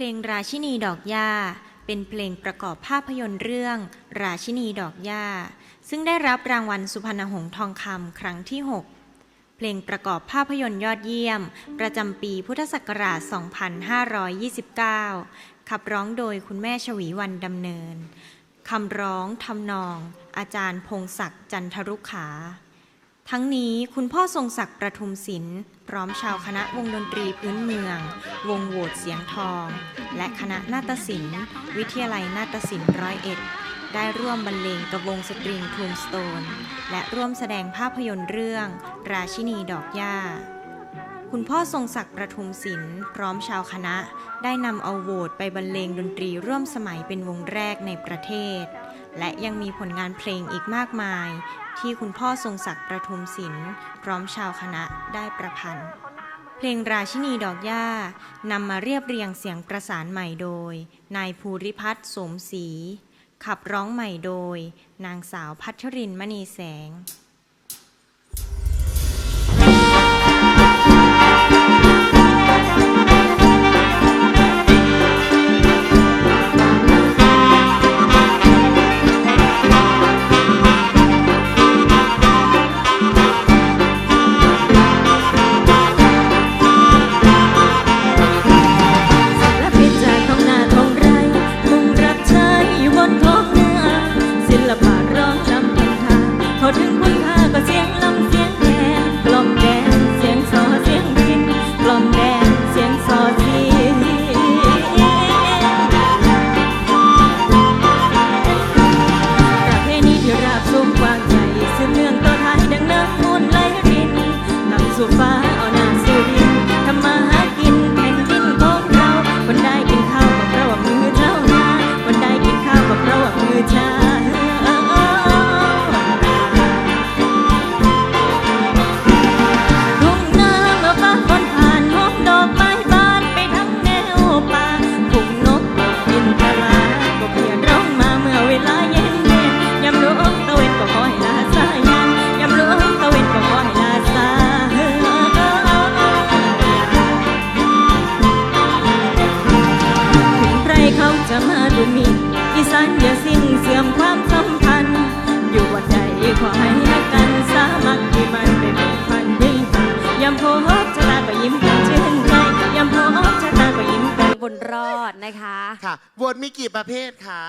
เพลงราชินีดอกหญ้า เป็นเพลงประกอบภาพยนตร์เรื่อง ราชินีดอกหญ้า ซึ่งได้รับรางวัลสุพรรณหงส์ทองคำครั้งที่ 6 เพลงประกอบภาพยนตร์ยอดเยี่ยม ประจำปีพุทธศักราช 2529 ขับร้องโดยคุณแม่ชวีวันดำเนินคำร้องทำนอง อาจารย์พงศักดิ์จันทรุขา ทั้งนี้คุณพ่อทรงศักดิ์ประทุมศิลป์พร้อมชาวคณะวงดนตรีพื้นเมือง วงโหวดเสียงทอง และคณะนาฏศิลป์ วิทยาลัยนาฏศิลป์ร้อยเอ็ดได้ร่วมบรรเลงกับวงสตริงทูมสโตน และร่วมแสดงภาพยนตร์เรื่อง ราชินีดอกหญ้า คุณพ่อทรงศักดิ์ประทุมศิลป์พร้อมชาวคณะ ได้นำเอาโหวตไปบรรเลงดนตรีร่วมสมัยเป็นวงแรกในประเทศ และยังมีผลงานเพลงอีกมากมาย ที่คุณพ่อทรงศักดิ์ประทุมศิลป์พร้อมชาวคณะได้ประพันธ์ เพลงราชินีดอกหญ้านำมาเรียบเรียงเสียงประสานใหม่โดย นายภูริพัฒน์สมศรีขับร้องใหม่โดย นางสาวพัชรินมณีแสง คนรอดนะคะ ค่ะโหวตมีกี่ประเภทคะ